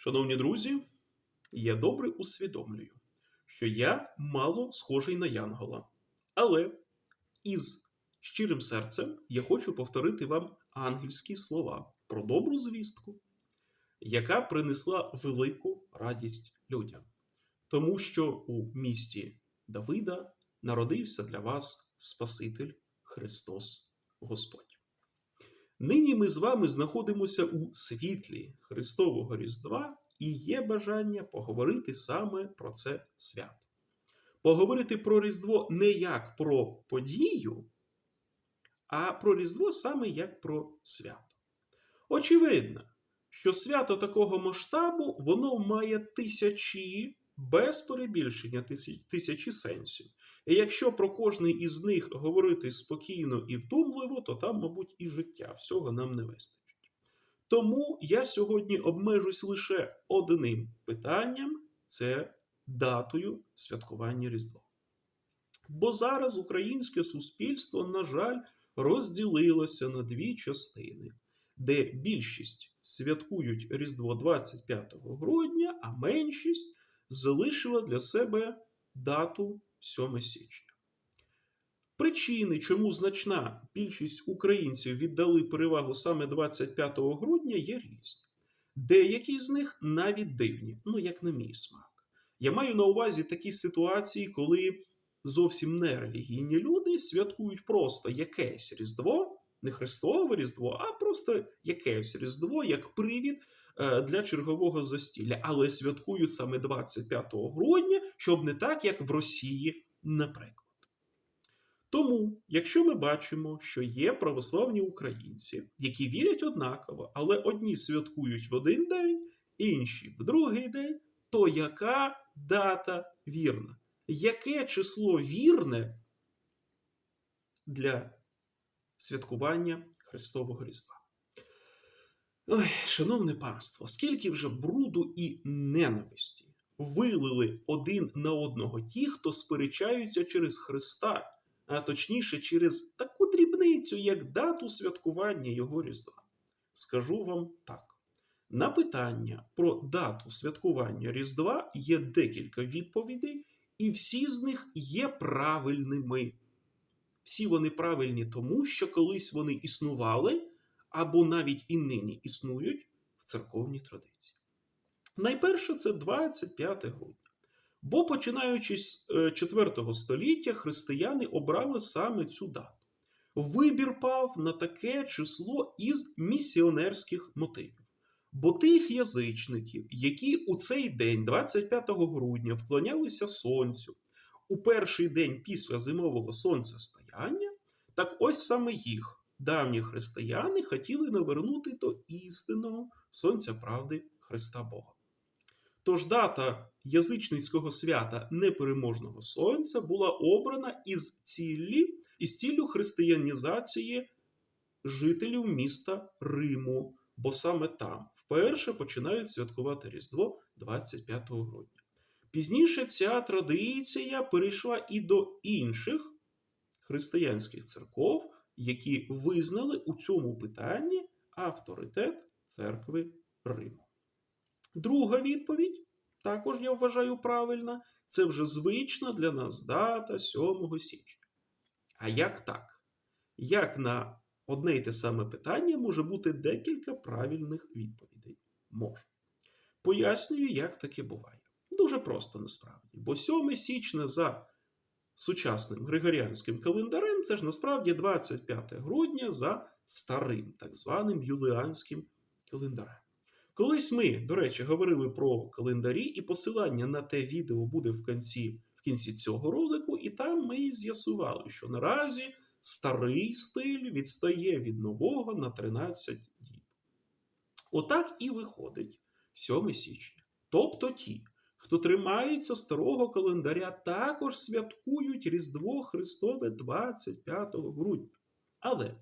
Шановні друзі, я добре усвідомлюю, що я мало схожий на Янгола. Але із щирим серцем я хочу повторити вам ангельські слова про добру звістку, яка принесла велику радість людям. Тому що у місті Давида народився для вас Спаситель Христос Господь. Нині ми з вами знаходимося у світлі Христового Різдва і є бажання поговорити саме про це свято. Поговорити про Різдво не як про подію, а про Різдво саме як про свято. Очевидно, що свято такого масштабу воно має тисячі, без перебільшення тисяч- тисячі сенсів. І якщо про кожний із них говорити спокійно і вдумливо, то там, мабуть, і життя всього нам не вистачить. Тому я сьогодні обмежусь лише одним питанням це датою святкування Різдва. Бо зараз українське суспільство, на жаль, розділилося на дві частини, де більшість святкують Різдво 25 грудня, а меншість залишила для себе дату 7 січня. Причини, чому значна більшість українців віддали перевагу саме 25 грудня, є різні. Деякі з них навіть дивні, ну як на мій смак. Я маю на увазі такі ситуації, коли зовсім не релігійні люди святкують просто якесь Різдво, не Христове Різдво, а просто якесь Різдво як привід для чергового застілля, але святкують саме 25 грудня, щоб не так, як в Росії, наприклад. Тому, якщо ми бачимо, що є православні українці, які вірять однаково, але одні святкують в один день, інші в другий день, то яка дата вірна? Яке число вірне для святкування Христового Різдва? Ой, шановне панство, скільки вже бруду і ненависті вилили один на одного ті, хто сперечаються через Христа, а точніше через таку дрібницю, як дату святкування Його Різдва. Скажу вам так. На питання про дату святкування Різдва є декілька відповідей, і всі з них є правильними. Всі вони правильні тому, що колись вони існували або навіть і нині існують в церковній традиції. Найперше це 25 грудня. Бо починаючи з е, 4 століття, християни обрали саме цю дату. Вибір пав на таке число із місіонерських мотивів. Бо тих язичників, які у цей день, 25 грудня, вклонялися сонцю у перший день після зимового сонцестояння, так ось саме їх давні християни хотіли навернути до істинного сонця правди Христа Бога. Тож дата язичницького свята непереможного сонця була обрана із ціллі, із ціллю християнізації жителів міста Риму, бо саме там вперше починають святкувати Різдво 25 грудня. Пізніше ця традиція перейшла і до інших християнських церков, які визнали у цьому питанні авторитет церкви Риму. Друга відповідь, також я вважаю правильна, це вже звична для нас дата 7 січня. А як так? Як на одне й те саме питання може бути декілька правильних відповідей? Може. Пояснюю, як таке буває. Дуже просто насправді. Бо 7 січня за сучасним григоріанським календарем це ж насправді 25 грудня за старим, так званим юліанським календарем. Колись ми, до речі, говорили про календарі, і посилання на те відео буде в кінці, в кінці цього ролику, і там ми і з'ясували, що наразі старий стиль відстає від нового на 13 діб. Отак і виходить 7 січня. Тобто ті, хто тримається старого календаря, також святкують Різдво Христове 25 грудня. Але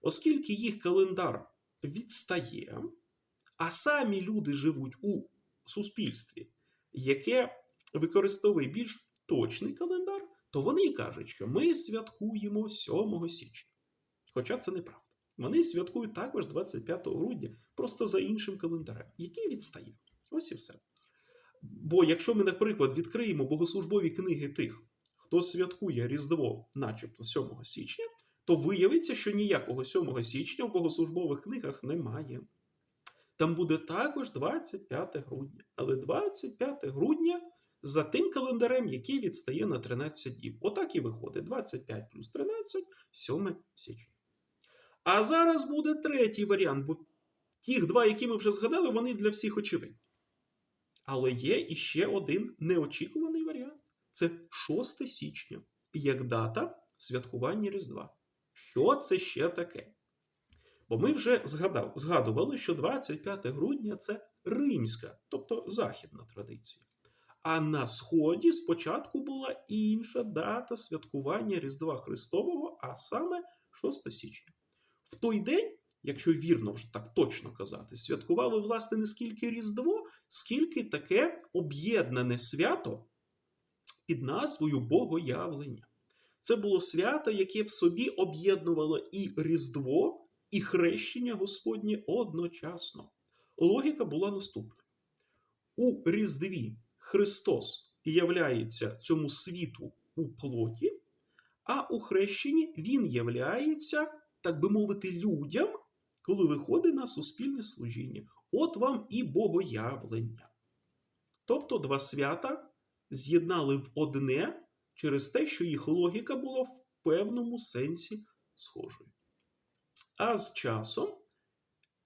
оскільки їх календар відстає, а самі люди живуть у суспільстві, яке використовує більш точний календар, то вони кажуть, що ми святкуємо 7 січня. Хоча це неправда. Вони святкують також 25 грудня, просто за іншим календарем, який відстає. Ось і все. Бо якщо ми, наприклад, відкриємо богослужбові книги тих, хто святкує Різдво, начебто 7 січня, то виявиться, що ніякого 7 січня в богослужбових книгах немає. Там буде також 25 грудня. Але 25 грудня за тим календарем, який відстає на 13 днів. Отак і виходить: 25 плюс 13 7 січня. А зараз буде третій варіант, бо ті два, які ми вже згадали, вони для всіх очевидні. Але є іще один неочікуваний варіант це 6 січня, як дата святкування Різдва. Що це ще таке? Бо ми вже згадав, згадували, що 25 грудня це римська, тобто західна традиція. А на Сході спочатку була інша дата святкування Різдва Христового, а саме 6 січня. В той день, якщо вірно вже так точно казати, святкували власне не скільки Різдво, скільки таке об'єднане свято під назвою Богоявлення. Це було свято, яке в собі об'єднувало і Різдво, і хрещення Господнє одночасно. Логіка була наступна: у Різдві Христос являється цьому світу у плоті, а у хрещенні Він являється, так би мовити, людям, коли виходить на суспільне служіння. От вам і богоявлення. Тобто два свята з'єднали в одне через те, що їх логіка була в певному сенсі схожою. А з часом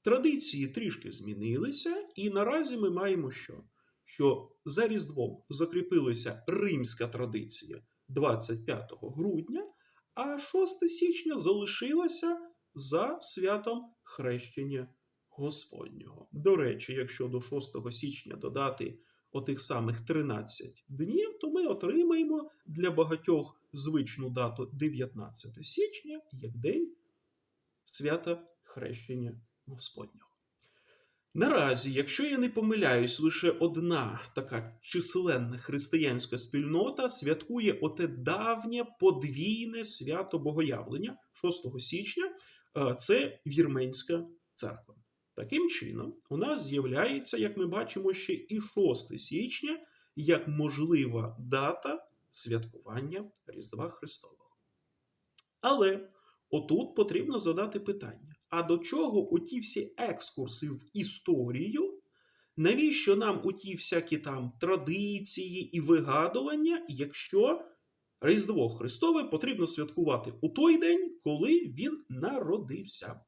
традиції трішки змінилися, і наразі ми маємо що? Що за Різдвом закріпилася римська традиція 25 грудня, а 6 січня залишилася за святом хрещення Господнього. До речі, якщо до 6 січня додати отих самих 13 днів, то ми отримаємо для багатьох звичну дату 19 січня як день свята хрещення Господнього. Наразі, якщо я не помиляюсь, лише одна така численна християнська спільнота святкує оте давнє подвійне свято Богоявлення 6 січня. Це Вірменська церква. Таким чином, у нас з'являється, як ми бачимо, ще і 6 січня як можлива дата святкування Різдва Христового. Але отут потрібно задати питання: а до чого оті всі екскурси в історію? Навіщо нам оті всякі там традиції і вигадування, якщо Різдво Христове потрібно святкувати у той день, коли він народився?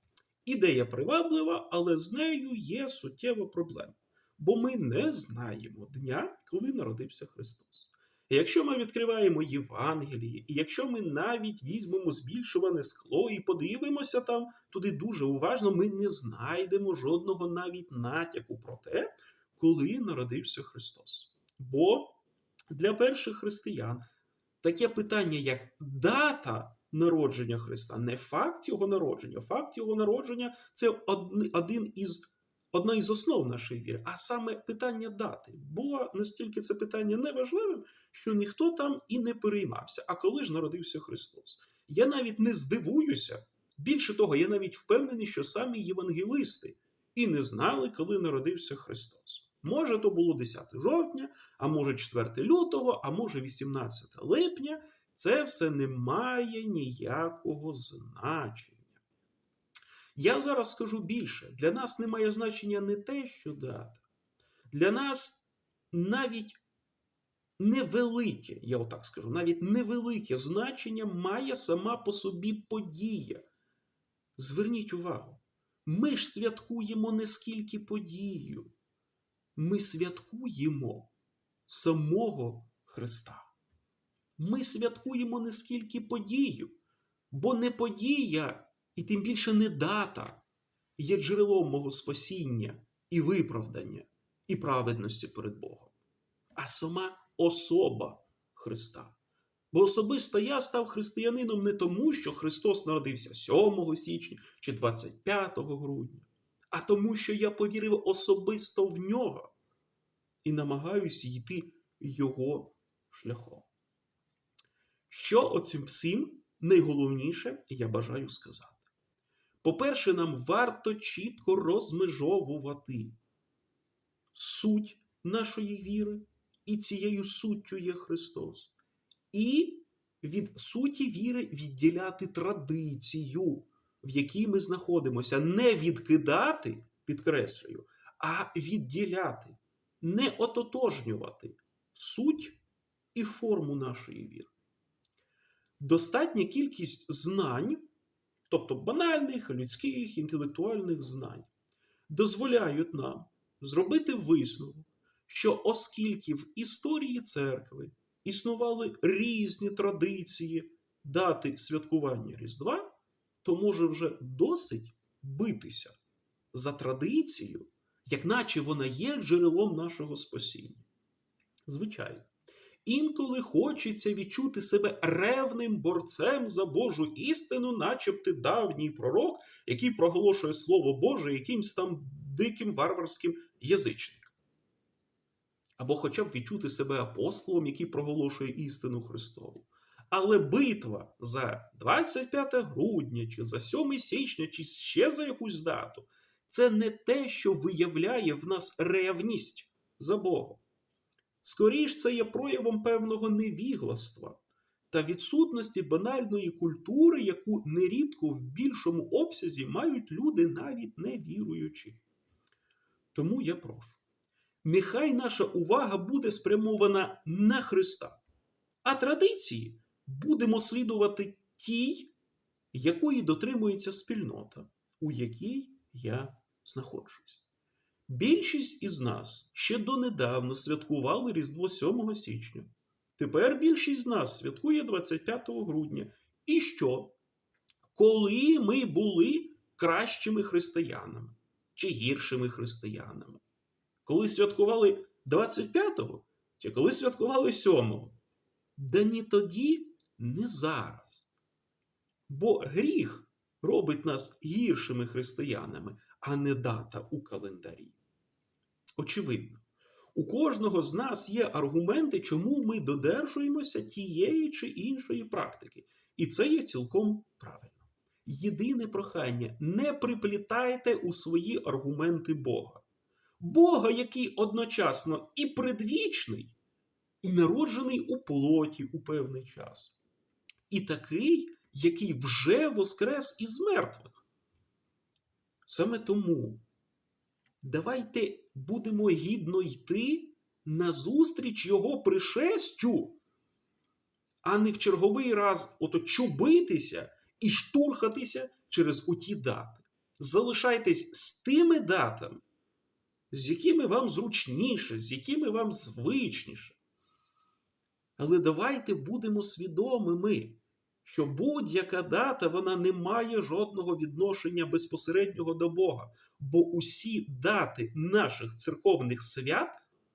Ідея приваблива, але з нею є суттєва проблема. Бо ми не знаємо дня, коли народився Христос. І якщо ми відкриваємо Євангеліє, і якщо ми навіть візьмемо збільшуване скло і подивимося там туди дуже уважно, ми не знайдемо жодного навіть натяку про те, коли народився Христос. Бо для перших християн таке питання, як дата народження Христа, не факт його народження. Факт його народження це один із. Одна із основ нашої віри, а саме питання дати. Було настільки це питання неважливим, що ніхто там і не переймався. А коли ж народився Христос? Я навіть не здивуюся. Більше того, я навіть впевнений, що самі євангелисти і не знали, коли народився Христос. Може, то було 10 жовтня, а може 4 лютого, а може 18 липня. Це все не має ніякого значення. Я зараз скажу більше: для нас не має значення не те, що дата. Для нас навіть невелике, я отак скажу, навіть невелике значення має сама по собі подія. Зверніть увагу, ми ж святкуємо не скільки подію, ми святкуємо самого Христа. Ми святкуємо не скільки подію, бо не подія. І тим більше не дата є джерелом мого спасіння і виправдання, і праведності перед Богом, а сама особа Христа. Бо особисто я став християнином не тому, що Христос народився 7 січня чи 25 грудня, а тому, що я повірив особисто в нього і намагаюся йти Його шляхом. Що оцим всім найголовніше я бажаю сказати? По-перше, нам варто чітко розмежовувати суть нашої віри, і цією суттю є Христос. І від суті віри відділяти традицію, в якій ми знаходимося, не відкидати, підкреслюю, а відділяти, не ототожнювати суть і форму нашої віри. Достатня кількість знань, тобто банальних, людських, інтелектуальних знань, дозволяють нам зробити висновок, що оскільки в історії церкви існували різні традиції дати святкування Різдва, то може вже досить битися за традицію, як наче вона є джерелом нашого спасіння. Звичайно, інколи хочеться відчути себе ревним борцем за Божу істину, начебто давній пророк, який проголошує Слово Боже якимсь там диким варварським язичником. Або хоча б відчути себе апостолом, який проголошує істину Христову. Але битва за 25 грудня, чи за 7 січня, чи ще за якусь дату це не те, що виявляє в нас ревність за Богом. Скоріш це є проявом певного невігластва та відсутності банальної культури, яку нерідко в більшому обсязі мають люди навіть не віруючі. Тому я прошу, нехай наша увага буде спрямована на Христа, а традиції будемо слідувати тій, якої дотримується спільнота, у якій я знаходжусь. Більшість із нас ще донедавна святкували Різдво 7 січня. Тепер більшість з нас святкує 25 грудня. І що? Коли ми були кращими християнами чи гіршими християнами? Коли святкували 25-го чи коли святкували 7-го? Да ні тоді, ні зараз. Бо гріх робить нас гіршими християнами, а не дата у календарі. Очевидно, у кожного з нас є аргументи, чому ми додержуємося тієї чи іншої практики. І це є цілком правильно. Єдине прохання: не приплітайте у свої аргументи Бога. Бога, який одночасно і предвічний, і народжений у плоті у певний час. І такий, який вже воскрес із мертвих. Саме тому давайте будемо гідно йти назустріч його пришестю, а не в черговий раз ото чубитися і штурхатися через оті дати. Залишайтесь з тими датами, з якими вам зручніше, з якими вам звичніше. Але давайте будемо свідомими, що будь-яка дата вона не має жодного відношення безпосереднього до Бога, бо усі дати наших церковних свят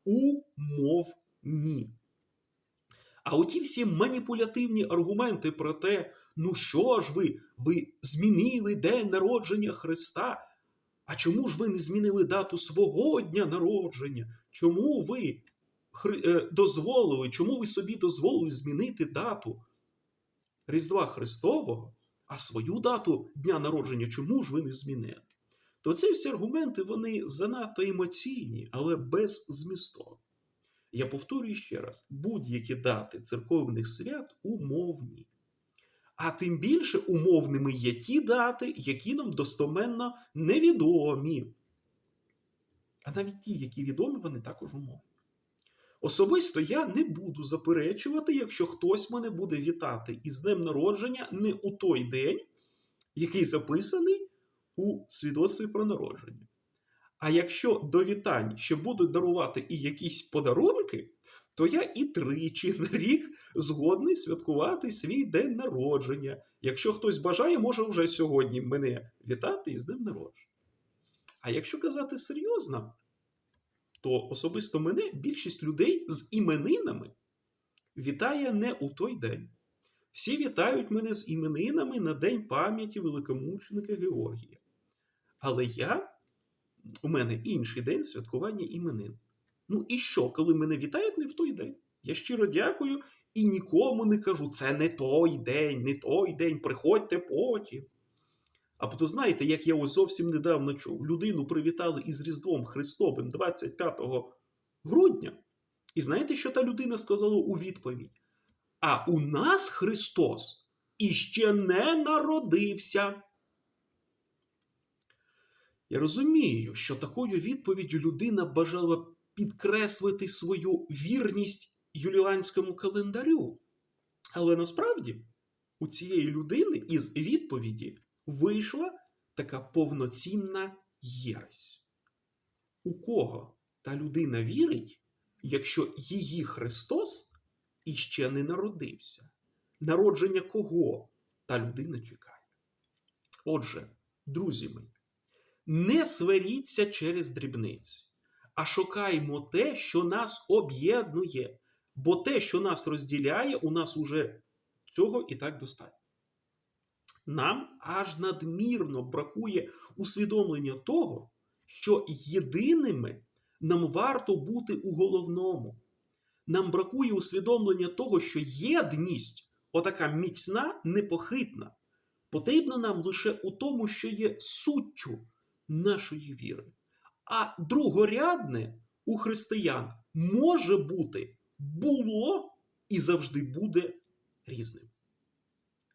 умовні. А оті всі маніпулятивні аргументи про те, ну що ж ви, ви змінили день народження Христа. А чому ж ви не змінили дату свого дня народження? Чому ви дозволили, чому ви собі дозволили змінити дату Різдва Христового, а свою дату дня народження чому ж ви не змінили? То ці всі аргументи вони занадто емоційні, але без змістові. Я повторюю ще раз: будь-які дати церковних свят умовні. А тим більше умовними є ті дати, які нам достоменно невідомі. А навіть ті, які відомі, вони також умовні. Особисто я не буду заперечувати, якщо хтось мене буде вітати із днем народження не у той день, який записаний у свідоцтві про народження. А якщо до вітань ще будуть дарувати і якісь подарунки, то я і тричі на рік згодний святкувати свій день народження. Якщо хтось бажає, може вже сьогодні мене вітати із днем народження. А якщо казати серйозно, то особисто мене більшість людей з іменинами вітає не у той день. Всі вітають мене з іменинами на День пам'яті великомученика Георгія. Але я, у мене інший день святкування іменин. Ну і що, коли мене вітають не в той день? Я щиро дякую і нікому не кажу, це не той день, не той день, приходьте потім. А то знаєте, як я ось зовсім недавно чув, людину привітали із Різдвом Христовим 25 грудня. І знаєте, що та людина сказала у відповідь? А у нас Христос іще не народився. Я розумію, що такою відповіддю людина бажала підкреслити свою вірність юліанському календарю. Але насправді у цієї людини із відповіді вийшла така повноцінна єресь. У кого та людина вірить, якщо її Христос іще не народився? Народження кого та людина чекає? Отже, друзі мої, не сваріться через дрібниці, а шукаймо те, що нас об'єднує, бо те, що нас розділяє, у нас уже цього і так достатньо. Нам аж надмірно бракує усвідомлення того, що єдиними нам варто бути у головному. Нам бракує усвідомлення того, що єдність, отака міцна, непохитна, потрібна нам лише у тому, що є суттю нашої віри. А другорядне у християн може бути, було і завжди буде різним.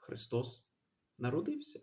Христос народився.